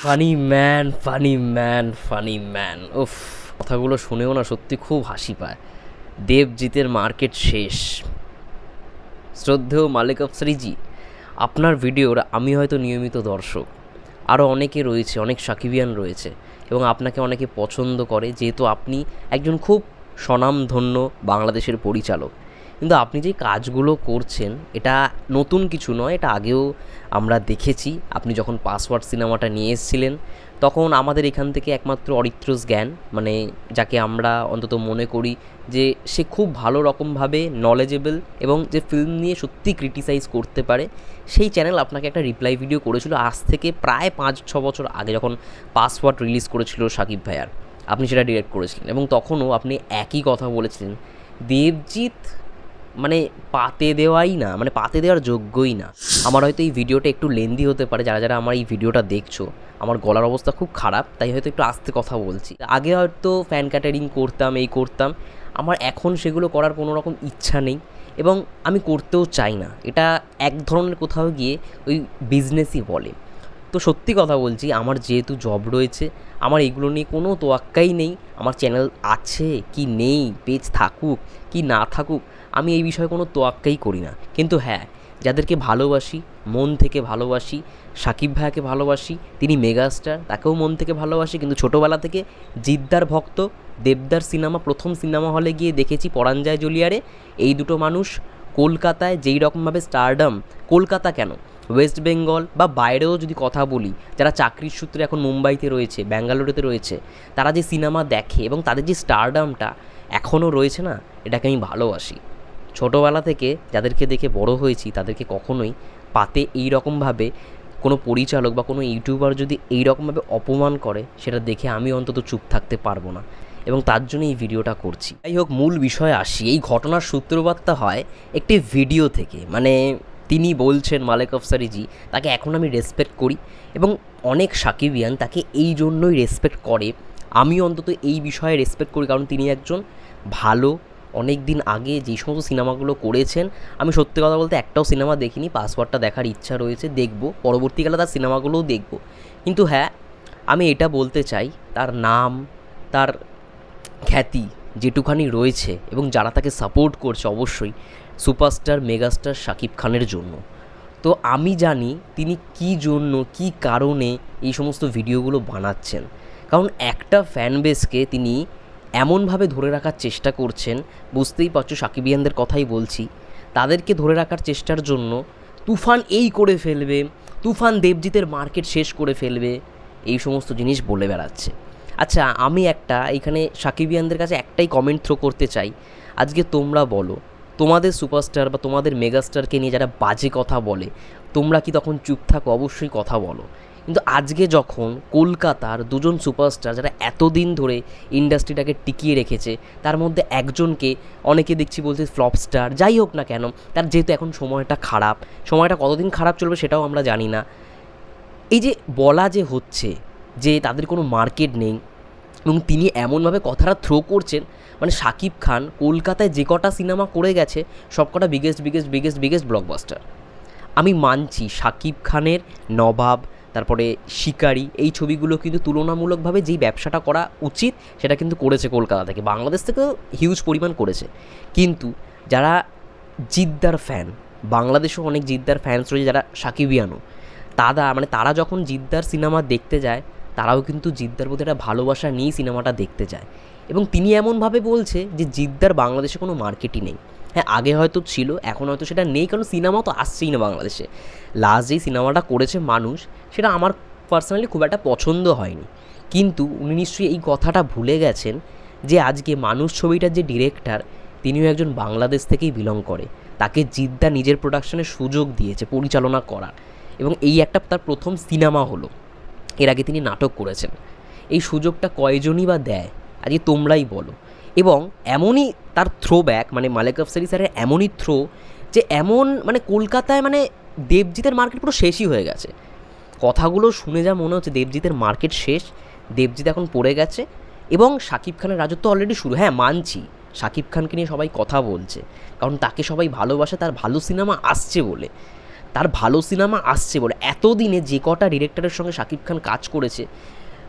Funny man funny man funny man উফ, কথাগুলো শুনেও না সত্যি খুব হাসি পায়। দেবজিতের মার্কেট শেষ। শ্রদ্ধেয় মালিক আফসারিজি আপনার ভিডিওর আমি হয়তো নিয়মিত দর্শক। আরও অনেকে রয়েছে, অনেক সাকিবিয়ান রয়েছে এবং আপনাকে অনেকে পছন্দ করে, যেহেতু আপনি একজন খুব স্বনামধন্য বাংলাদেশের পরিচালক। কিন্তু আপনি যে কাজগুলো করছেন, এটা নতুন কিছু নয়, এটা আগেও আমরা দেখেছি। আপনি যখন পাসওয়ার্ড সিনেমাটা নিয়ে এসেছিলেন, তখন আমাদের এখান থেকে একমাত্র অরিত্রস জ্ঞান মানে যাকে আমরা অন্তত মনে করি যে সে খুব ভালো রকমভাবে নলেজেবল এবং যে ফিল্ম নিয়ে সত্যি ক্রিটিসাইজ করতে পারে, সেই চ্যানেল আপনাকে একটা রিপ্লাই ভিডিও করেছিল আজ থেকে প্রায় পাঁচ, ছ বছর আগে, যখন পাসওয়ার্ড রিলিজ করেছিল সাকিব ভাইয়ার। আপনি সেটা ডিরেক্ট করেছিলেন এবং তখনও আপনি একই কথা বলেছিলেন, দেবজিৎ মানে পাতে দেওয়াই না মানে পাতে দেওয়ার যোগ্যই না। আমার হয়তো এই ভিডিওটা একটু লেন্দি হতে পারে, যারা যারা আমার এই ভিডিওটা দেখছ। আমার গলার অবস্থা খুব খারাপ, তাই হয়তো একটু আস্তে কথা বলছি। আগে হয়তো ফ্যান ক্যাটারিং করতাম, এই করতাম। আমার এখন সেগুলো করার কোনো রকম ইচ্ছা নেই এবং আমি করতেও চাই না। এটা এক ধরনের কোথাও গিয়ে ওই বিজনেসই বলে। তো সত্যি কথা বলছি, আমার যেহেতু জব রয়েছে, আমার এগুলো নিয়ে কোনো তোয়াক্কাই নেই। আমার চ্যানেল আছে কি নেই পেজ থাকুক কি না থাকুক আমি এই বিষয়ে কোনো তোয়াক্কাই করি না। কিন্তু হ্যাঁ যাদেরকে ভালোবাসি, মন থেকে ভালোবাসি, সাকিব ভাইয়াকে ভালোবাসি, তিনি মেগাস্টার, তাকেও মন থেকে ভালোবাসি, কিন্তু ছোটোবেলা থেকে জিদ্দার ভক্ত, দেবদার সিনেমা, প্রথম সিনেমা হলে গিয়ে দেখেছি পরাঞ্জয় জুলিয়ারে। এই দুটো মানুষ কলকাতায় যেই রকমভাবে স্টারডাম কলকাতা কেন? ওয়েস্ট বেঙ্গল বা বাইরেও যদি কথা বলি, যারা চাকরির সূত্রে এখন মুম্বাইতে রয়েছে, ব্যাঙ্গালোরেতে রয়েছে, তারা যে সিনেমা দেখে এবং তাদের যে স্টারডামটা এখনও রয়েছে না, এটাকে আমি ভালোবাসি। ছোটোবেলা থেকে যাদেরকে দেখে বড় হয়েছি, তাদেরকে কখনোই পাতে এই রকমভাবে কোনো পরিচালক বা কোনো ইউটিউবার যদি এই রকমভাবে অপমান করে, সেটা দেখে আমি অন্তত চুপ থাকতে পারব না। এবং তার জন্য এই ভিডিওটা করছি। যাই হোক, মূল বিষয়ে আসি। এই ঘটনার সূত্রপাতটা হয় একটি ভিডিও থেকে। মানে তিনি বলছেন, মালেক আফসারিজি, তাকে এখন আমি রেসপেক্ট করি এবং অনেক সাকিবিয়ান তাকে এই জন্যই রেসপেক্ট করে। আমি অন্তত এই বিষয়ে রেসপেক্ট করি কারণ তিনি একজন ভালো অনেক দিন আগে যে সমস্ত সিনেমাগুলো করেছেন, আমি সত্যি কথা বলতে একটাও সিনেমা দেখিনি, পাসওয়ার্ডটা দেখার ইচ্ছা রয়েছে, দেখব। পরবর্তীকালে তার সিনেমাগুলোও দেখব। কিন্তু হ্যাঁ আমি এটা বলতে চাই, তার নাম, তার খ্যাতি যেটুখানি রয়েছে এবং যারা তাকে সাপোর্ট করছে অবশ্যই সুপারস্টার, মেগাস্টার শাকিব খানের জন্য। তো আমি জানি তিনি কী জন্য, কী কারণে এই সমস্ত ভিডিওগুলো বানাচ্ছেন। কারণ একটা ফ্যান বেসকে তিনি এমনভাবে ধরে রাখার চেষ্টা করছেন, বুঝতেই পারছ সাকিবিয়ানদের কথাই বলছি, তাদেরকে ধরে রাখার চেষ্টার জন্য তুফান এই করে ফেলবে, তুফান দেবজিতের মার্কেট শেষ করে ফেলবে, এই সমস্ত জিনিস বলে বেড়াচ্ছে। আচ্ছা আমি একটা এইখানে সাকিবিয়ানদের কাছে একটাই কমেন্ট থ্রো করতে চাই, আজকে তোমরা বলো, তোমাদের সুপারস্টার বা তোমাদের মেগাস্টারকে নিয়ে যারা বাজে কথা বলে, তোমরা কি তখন চুপ থাকো? অবশ্যই কথা বলো। কিন্তু আজকে যখন কলকাতার দুজন সুপারস্টার যারা এতদিন ধরে ইন্ডাস্ট্রিটাকে টিকিয়ে রেখেছে, তার মধ্যে একজনকে অনেকে দেখছি বলছে ফ্লপ স্টার, যাই হোক না কেন, তার যেহেতু এখন সময়টা খারাপ, সময়টা কতদিন খারাপ চলবে সেটাও আমরা জানি না। এই যে বলা যে হচ্ছে যে তাদের কোনো মার্কেট নেই এবং তিনি এমনভাবে কথাটা থ্রো করছেন মানে শাকিব খান কলকাতায় যে কটা সিনেমা করে গেছে, সব কটা biggest biggest biggest biggest blockbuster আমি মানছি শাকিব খানের, নবাব তারপরে শিকারি, এই ছবিগুলো কিন্তু তুলনামূলকভাবে যেই ব্যবসাটা করা উচিত, সেটা কিন্তু করেছে কলকাতা থেকে। বাংলাদেশ থেকেও হিউজ পরিমাণ করেছে। কিন্তু যারা জিদ্দার ফ্যান বাংলাদেশেও অনেক জিদ্দার ফ্যান্স রয়েছে যারা সাকিবিয়ানো তারা মানে তারা যখন জিদ্দার সিনেমা দেখতে যায়, তারাও কিন্তু জিদ্দার প্রতি একটা ভালোবাসা নিয়েই সিনেমাটা দেখতে যায়। এবং তিনি এমনভাবে বলছে যে জিদ্দার বাংলাদেশে কোনো মার্কেটই নেই। হ্যাঁ আগে হয়তো ছিল, এখন হয়তো সেটা নেই, কারণ সিনেমা তো আসছেই না বাংলাদেশে। লাস্ট যেই সিনেমাটা করেছে মানুষ, সেটা আমার পার্সোনালি খুব একটা পছন্দ হয়নি। কিন্তু উনি নিশ্চয়ই এই কথাটা ভুলে গেছেন যে আজকে মানুষ ছবিটার যে ডিরেক্টর তিনিও একজন বাংলাদেশ থেকেই বিলং করে। তাকে জিদ্দা নিজের প্রোডাকশনের সুযোগ দিয়েছে, পরিচালনা করার। এবং এই একটা তার প্রথম সিনেমা হলো। এর আগে তিনি নাটক করেছেন। এই সুযোগটা কয়জনই বা দেয়? আজকে তোমরাই বলো। এবং এমনই তার থ্রো ব্যাক মানে মালেক আফসারি স্যারের এমনই থ্রো যে এমন মানে কলকাতায় মানে দেবজিতের মার্কেট পুরো শেষই হয়ে গেছে। কথাগুলো শুনে যা মনে হচ্ছে দেবজিতের মার্কেট শেষ, দেবজিৎ এখন পড়ে গেছে এবং শাকিব খানের রাজত্ব অলরেডি শুরু। হ্যাঁ মানছি, শাকিব খানকে নিয়ে সবাই কথা বলছে, কারণ তাকে সবাই ভালোবাসে, তার ভালো সিনেমা আসছে বলে। তার ভালো সিনেমা আসছে বলে। এতদিনে যে কটা ডিরেক্টরের সঙ্গে শাকিব খান কাজ করেছে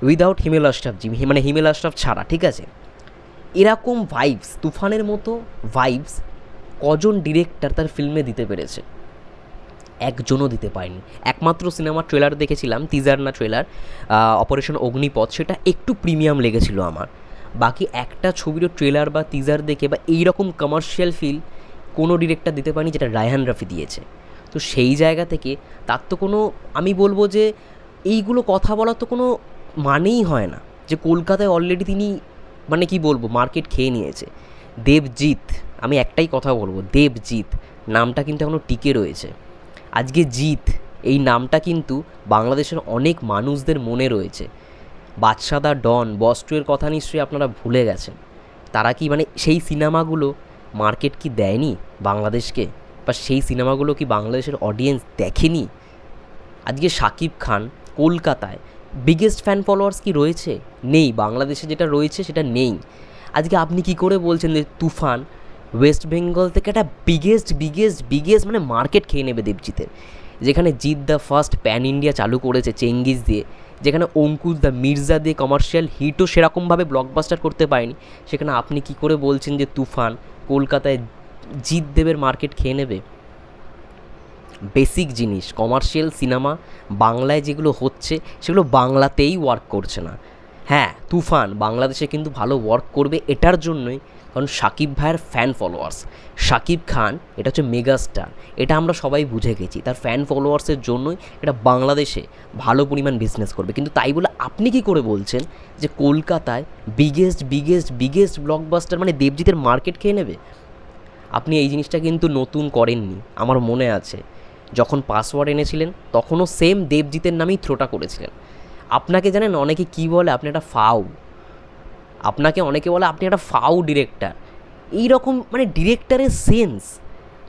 উইদাউট হিমেল আশরাফ জি মানে হিমেল আশরাফ ছাড়া, ঠিক আছে? এরকম ভাইবস তুফানের মতো ভাইবস কজন ডিরেক্টর তার ফিল্মে দিতে পেরেছে? একজনও দিতে পারেনি। একমাত্র সিনেমার ট্রেলার দেখেছিলাম টিজার না ট্রেলার অপারেশন অগ্নিপথ সেটা একটু প্রিমিয়াম লেগেছিল আমার। বাকি একটা ছবিরও ট্রেলার বা টিজার দেখে বা এই রকম কমার্শিয়াল ফিল কোনো ডিরেক্টর দিতে পারেনি যেটা রায়হান রাফি দিয়েছে। তো সেই জায়গা থেকে তার তো কোনো, আমি বলব যে এইগুলো কথা বলার তো কোনো মানেই হয় না। যে কলকাতায় অলরেডি তিনি মানে কি বলব মার্কেট খেয়ে নিয়েছে। দেবজিৎ, আমি একটাই কথা বলব, দেবজিৎ, নামটা কিন্তু এখনও টিকে রয়েছে। আজকে জিৎ, এই নামটা কিন্তু বাংলাদেশের অনেক মানুষদের মনে রয়েছে। বাদশাদা ডন বস্টুয়ের কথা নিশ্চয়ই আপনারা ভুলে গেছেন। তারা কি মানে সেই সিনেমাগুলো মার্কেট কি দেয়নি বাংলাদেশকে? বা সেই সিনেমাগুলো কি বাংলাদেশের অডিয়েন্স দেখেনি? আজকে শাকিব খান কলকাতায় বিগেস্ট ফ্যান ফলোয়ার্স কি রয়েছে? নেই। বাংলাদেশে যেটা রয়েছে সেটা নেই। আজকে আপনি কি করে বলছেন যে তুফান ওয়েস্ট বেঙ্গল থেকে একটা বিগেস্ট বিগেস্ট বিগেস্ট মানে মার্কেট খেয়ে নেবে দেবজিতের যেখানে Jeet the first pan India চালু করেছে চেঙ্গিস দিয়ে, যেখানে অঙ্কুশ দ্য মির্জা দিয়ে কমার্শিয়াল হিটও সেরকমভাবে ব্লকবাস্টার করতে পারেনি, সেখানে আপনি কি করে বলছেন যে তুফান কলকাতায় জিৎ দেবের মার্কেট খেয়ে নেবে? বেসিক জিনিস কমার্শিয়াল সিনেমা বাংলায় যেগুলো হচ্ছে, সেগুলো বাংলাতেই ওয়ার্ক করছে না। হ্যাঁ তুফান বাংলাদেশে কিন্তু ভালো ওয়ার্ক করবে এটার জন্যই, কারণ সাকিব ভাইয়ের ফ্যান ফলোয়ার্স সাকিব খান, এটা হচ্ছে মেগাস্টার এটা আমরা সবাই বুঝে গেছি। তার ফ্যান ফলোয়ার্সের জন্যই এটা বাংলাদেশে ভালো পরিমাণ বিজনেস করবে। কিন্তু তাই বলে আপনি কি করে বলছেন যে কলকাতায় বিগেস্ট বিগেস্ট বিগেস্ট ব্লকবাস্টার মানে দেবজিতের মার্কেট খেয়ে নেবে? আপনি এই জিনিসটা কিন্তু নতুন করেননি, আমার মনে আছে। যখন পাসওয়ার্ড এনেছিলেন, তখনও সেম দেবজিতের নামেই থ্রোটা করেছিলেন। আপনাকে জানেন, অনেকে কি বলে, আপনি একটা ফাউ আপনাকে অনেকে বলে, আপনি একটা ফাউ ডিরেক্টর এই রকম মানে ডিরেক্টরের সেন্স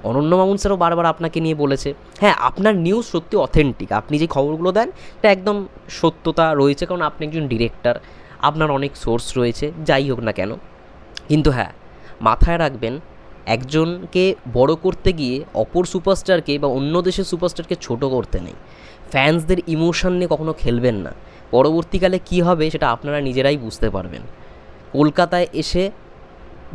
অনন্য মামুন স্যারও বারবার আপনাকে নিয়ে বলেছে। হ্যাঁ আপনার নিউজ সত্যি অথেন্টিক আপনি যে খবরগুলো দেন এটা একদম সত্যতা রয়েছে, কারণ আপনি একজন ডিরেক্টর আপনার অনেক সোর্স রয়েছে, যাই হোক না কেন। কিন্তু হ্যাঁ মাথায় রাখবেন একজনকে বড় করতে গিয়ে অপর সুপারস্টারকে বা অন্য দেশের সুপারস্টারকে ছোট করতে নেই। ফ্যান্সদের ইমোশন নিয়ে কখনো খেলবেন না। পরবর্তীকালে কী হবে সেটা আপনারা নিজেরাই বুঝতে পারবেন। কলকাতায় এসে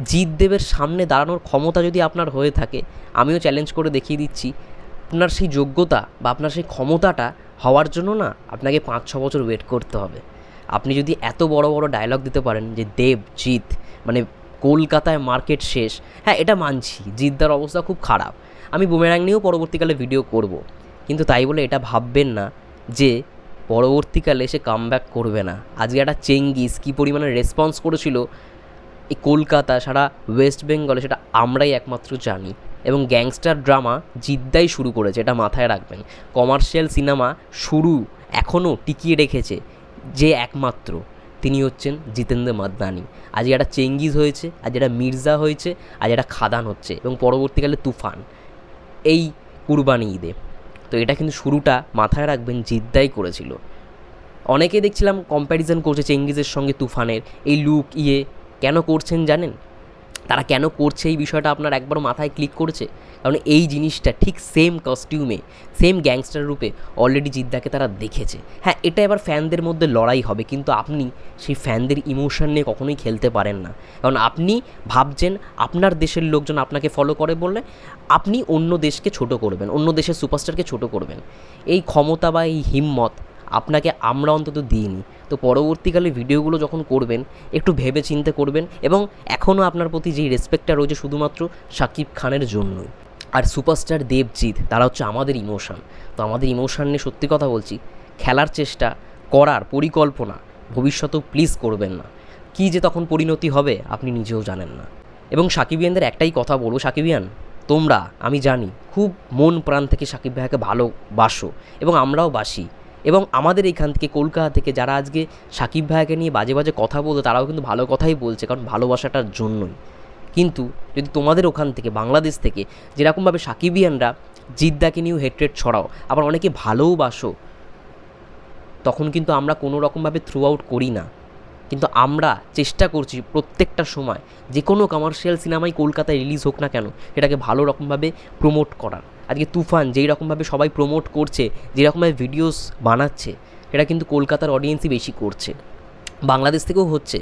জিৎ দেবের সামনে দাঁড়ানোর ক্ষমতা যদি আপনার হয়ে থাকে, আমিও চ্যালেঞ্জ করে দেখিয়ে দিচ্ছি, আপনার সেই যোগ্যতা বা আপনার সেই ক্ষমতাটা হওয়ার জন্য না আপনাকে পাঁচ ছ বছর ওয়েট করতে হবে। আপনি যদি এত বড় বড় ডায়লগ দিতে পারেন যে দেব, জিৎ মানে কলকাতায় মার্কেট শেষ। হ্যাঁ এটা মানছি, জিদ্দার অবস্থা খুব খারাপ। আমি বুমেরাং নিয়েও পরবর্তীকালে ভিডিও করব। কিন্তু তাই বলে এটা ভাববেন না যে পরবর্তীকালে সে কামব্যাক করবে না। আজকে একটা চেঙ্গিস কী পরিমাণে রেসপন্স করেছিল এই কলকাতা সারা ওয়েস্ট বেঙ্গলে সেটা আমরাই একমাত্র জানি। এবং গ্যাংস্টার ড্রামা জিদ্দাই শুরু করেছে, এটা মাথায় রাখবেন। কমার্শিয়াল সিনেমা শুরু এখনও টিকিয়ে রেখেছে, যে একমাত্র। তিনি হচ্ছেন জিতেন্দ্র মাদনানি আজ একটা চেঙ্গিজ হয়েছে, আজ একটা মির্জা হয়েছে, আজ একটা খাদান হচ্ছে এবং পরবর্তীকালে তুফান। এই কুরবানি ঈদে। তো এটা কিন্তু শুরুটা মাথায় রাখবেন জিদ্দাই করেছিল। অনেকে দেখছিলাম কম্প্যারিজন করছে চেঙ্গিজের সঙ্গে তুফানের। এই লুক ইয়ে কেন করছেন জানেন? তারা কেন করছে এই বিষয়টা আপনার একবার মাথায় ক্লিক করেছে? কারণ এই জিনিসটা ঠিক সেম কস্টিউমে সেম গ্যাংস্টার রূপে অলরেডি জিদ্দাকে তারা দেখেছে। হ্যাঁ এটা এবার ফ্যানদের মধ্যে লড়াই হবে, কিন্তু আপনি সেই ফ্যানদের ইমোশন নিয়ে কখনোই খেলতে পারেন না। কারণ আপনি ভাবছেন আপনার দেশের লোকজন আপনাকে ফলো করে বললে আপনি অন্য দেশকে ছোট করবেন, অন্য দেশের সুপারস্টারকে ছোট করবেন। এই ক্ষমতা বা এই হিম্মত আপনাকে আমরা অন্তত দিইনি। তো পরবর্তীকালে ভিডিওগুলো যখন করবেন, একটু ভেবে চিন্তে করবেন এবং এখনও আপনার প্রতি যেই রেসপেক্টটা রয়েছে শুধুমাত্র শাকিব খানের জন্যই। আর সুপারস্টার দেবজিৎ, তারা হচ্ছে আমাদের ইমোশন তো আমাদের ইমোশান নিয়ে সত্যি কথা বলছি, খেলার চেষ্টা করার পরিকল্পনা ভবিষ্যতেও প্লিজ করবেন না। কী যে তখন পরিণতি হবে, আপনি নিজেও জানেন না। এবং সাকিবিয়ানদের একটাই কথা বলব, সাকিবিয়ান, তোমরা, আমি জানি, খুব মন প্রাণ থেকে সাকিব ভাইয়াকে ভালোবাসো এবং আমরাও বাসি। এবং আমাদের এইখান থেকে কলকাতা থেকে যারা আজকে সাকিব ভাইয়াকে নিয়ে বাজে বাজে কথা বলতো, তারাও কিন্তু ভালো কথাই বলছে, কারণ ভালোবাসাটার জন্যই। কিন্তু যদি তোমাদের ওখান থেকে, বাংলাদেশ থেকে, যেরকমভাবে সাকিবিয়ানরা জিদ্দাকে নিয়েও হেট্রেট ছড়াও, আবার অনেকে ভালোওবাসো তখন কিন্তু আমরা কোনো রকমভাবে থ্রু আউট করি না। কিন্তু আমরা চেষ্টা করছি প্রত্যেকটা সময় যে কোনো কমার্শিয়াল সিনেমাই কলকাতায় রিলিজ হোক না কেন, সেটাকে ভালো রকমভাবে প্রমোট করার। আজকে তুফান, যেই রকমভাবে সবাই প্রমোট করছে যেরকমভাবে ভিডিওস বানাচ্ছে এটা কিন্তু কলকাতার অডিয়েন্সই বেশি করছে। বাংলাদেশ থেকেও হচ্ছে।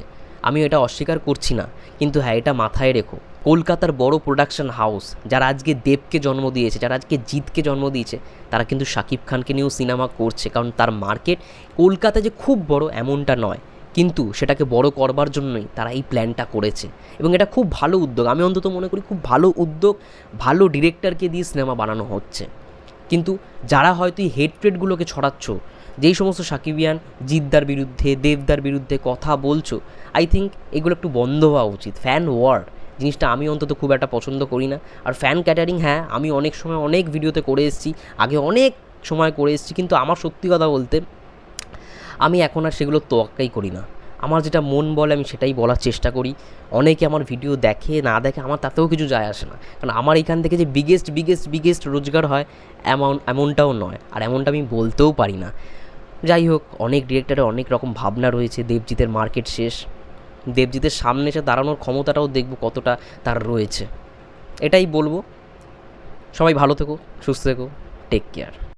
আমি এটা অস্বীকার করছি না। কিন্তু হ্যাঁ এটা মাথায় রেখো। কলকাতার বড় প্রোডাকশন হাউস যারা আজকে দেবকে জন্ম দিয়েছে, যারা আজকে জিতকে জন্ম দিয়েছে, তারা কিন্তু শাকিব খানকে নিয়েও সিনেমা করছে। কারণ তার মার্কেট কলকাতা যে খুব বড়, এমনটা নয়। কিন্তু সেটাকে বড় করবার জন্যই তারা এই প্ল্যানটা করেছে। এবং এটা খুব ভালো উদ্যোগ। আমি অন্তত মনে করি খুব ভালো উদ্যোগ, ভালো ডিরেক্টরকে দিয়ে সিনেমা বানানো হচ্ছে। কিন্তু যারা হয়তো এই হেট্রেডগুলোকে ছড়াচ্ছ, যেই সমস্ত সাকিবিয়ান জিদ্দার বিরুদ্ধে, দেবদার বিরুদ্ধে কথা বলছো আই থিঙ্ক এগুলো একটু বন্ধ হওয়া উচিত। ফ্যান ওয়ার্ড জিনিসটা আমি অন্তত খুব একটা পছন্দ করি না। আর ফ্যান ক্যাটারিং হ্যাঁ আমি অনেক সময় অনেক ভিডিওতে করে এসেছি, আগে অনেক সময় করে এসেছি, কিন্তু আমার সত্যি কথা বলতে আমি এখন আর সেগুলো তোয়াক্কাই করি না। আমার যেটা মন বলে আমি সেটাই বলার চেষ্টা করি। অনেকে আমার ভিডিও দেখে, না দেখে আমার তাতেও কিছু যায় আসে না। কারণ আমার এখান থেকে যে বিগেস্ট বিগেস্ট বিগেস্ট রোজগার হয়, এমন, এমনটাও নয়। আর এমনটা আমি বলতেও পারি না। যাই হোক, অনেক ডিরেক্টরের অনেক রকম ভাবনা রয়েছে। দেবজিতের মার্কেট শেষ। দেবজিতের সামনে এসে দাঁড়ানোর ক্ষমতাটাও দেখব কতটা তার রয়েছে। এটাই বলব। সবাই ভালো থেকো, সুস্থ থেকো। Take care